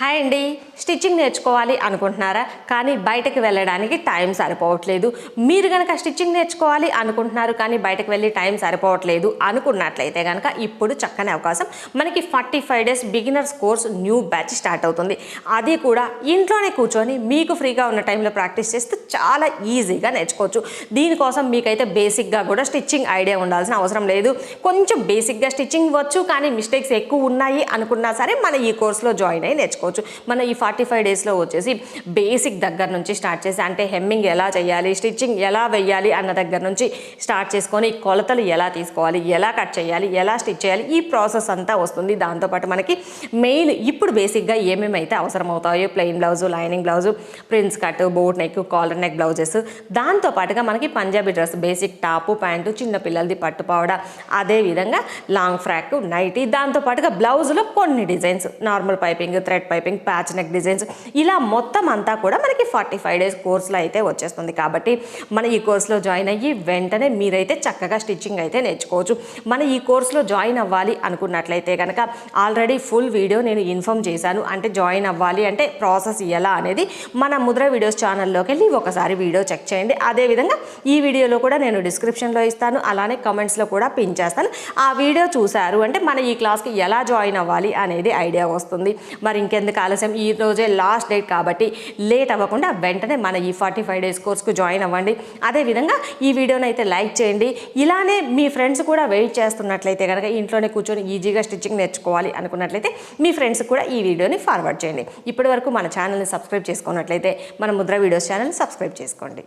Hi అండి. Stitching నేర్చుకోవాలి అనుకుంటున్నారా? కానీ బయటకు వెళ్ళడానికి టైం సరిపోవట్లేదు. మీరు కనుక స్టిచ్చింగ్ నేర్చుకోవాలి అనుకుంటున్నారు కానీ బయటకు వెళ్ళి టైం సరిపోవట్లేదు అనుకున్నట్లయితే కనుక ఇప్పుడు చక్కని అవకాశం. మనకి forty five days beginners course new batch start అవుతుంది. అది కూడా ఇంట్లోనే కూర్చొని మీకు ఫ్రీగా ఉన్న టైంలో ప్రాక్టీస్ చేస్తే చాలా ఈజీగా నేర్చుకోవచ్చు. దీనికోసం మీకైతే బేసిక్గా కూడా స్టిచ్చింగ్ ఐడియా ఉండాల్సిన అవసరం లేదు. కొంచెం బేసిక్గా స్టిచ్చింగ్ వచ్చు కానీ మిస్టేక్స్ ఎక్కువ ఉన్నాయి అనుకున్నా సరే మన ఈ కోర్సులో జాయిన్ అయ్యి నేర్చుకోవచ్చు. మన ఈ ఫార్టీ ఫైవ్ డేస్లో వచ్చేసి బేసిక్ దగ్గర నుంచి స్టార్ట్ చేసి అంటే హెమ్మింగ్ ఎలా చేయాలి స్టిచ్చింగ్ ఎలా వెయ్యాలి అన్న దగ్గర నుంచి స్టార్ట్ చేసుకొని కొలతలు ఎలా తీసుకోవాలి ఎలా కట్ చేయాలి ఎలా స్టిచ్ చేయాలి ఈ ప్రాసెస్ అంతా వస్తుంది. దాంతోపాటు మనకి మెయిన్ ఇప్పుడు బేసిక్గా ఏమేమి అయితే అవసరం అవుతాయో plain blouse lining blouse prince cut boat neck collar neck blouses. దాంతోపాటుగా మనకి Punjabi dress basic top pant చిన్న పిల్లలది పట్టు అదేవిధంగా లాంగ్ ఫ్రాక్ నైటీ దాంతోపాటుగా బ్లౌజులో కొన్ని designs normal piping thread piping patch neck designs. ఇలా మొత్తం అంతా కూడా మనకి ఫార్టీ ఫైవ్ డేస్ కోర్సులో అయితే వచ్చేస్తుంది. కాబట్టి మన ఈ కోర్సులో జాయిన్ అయ్యి వెంటనే మీరైతే చక్కగా స్టిచ్చింగ్ అయితే నేర్చుకోవచ్చు. మన ఈ కోర్సులో జాయిన్ అవ్వాలి అనుకున్నట్లయితే కనుక ఆల్రెడీ ఫుల్ వీడియో నేను ఇన్ఫామ్ చేశాను. అంటే జాయిన్ అవ్వాలి అంటే ప్రాసెస్ ఎలా అనేది మన ముద్ర వీడియోస్ ఛానల్లోకి వెళ్ళి ఒకసారి వీడియో చెక్ చేయండి. అదేవిధంగా ఈ వీడియోలో కూడా నేను డిస్క్రిప్షన్లో ఇస్తాను. అలానే కమెంట్స్లో కూడా పిన్ చేస్తాను. ఆ వీడియో చూశారు అంటే మన ఈ క్లాస్కి ఎలా జాయిన్ అవ్వాలి అనేది ఐడియా వస్తుంది. మరి ఎందుకు ఆలస్యం? ఈ రోజే లాస్ట్ డేట్ కాబట్టి లేట్ అవ్వకుండా వెంటనే మన ఈ ఫార్టీ ఫైవ్ డేస్ కోర్స్కు జాయిన్ అవ్వండి. అదేవిధంగా ఈ వీడియోని అయితే లైక్ చేయండి. ఇలానే మీ ఫ్రెండ్స్ కూడా వెయిట్ చేస్తున్నట్లయితే కనుక ఇంట్లోనే కూర్చొని ఈజీగా స్టిచ్చింగ్ నేర్చుకోవాలి అనుకున్నట్లయితే మీ ఫ్రెండ్స్ కూడా ఈ వీడియోని ఫార్వర్డ్ చేయండి. ఇప్పటివరకు మన ఛానల్ని సబ్స్క్రైబ్ చేసుకున్నట్లయితే మన ముద్ర వీడియోస్ ఛానల్ని సబ్స్క్రైబ్ చేసుకోండి.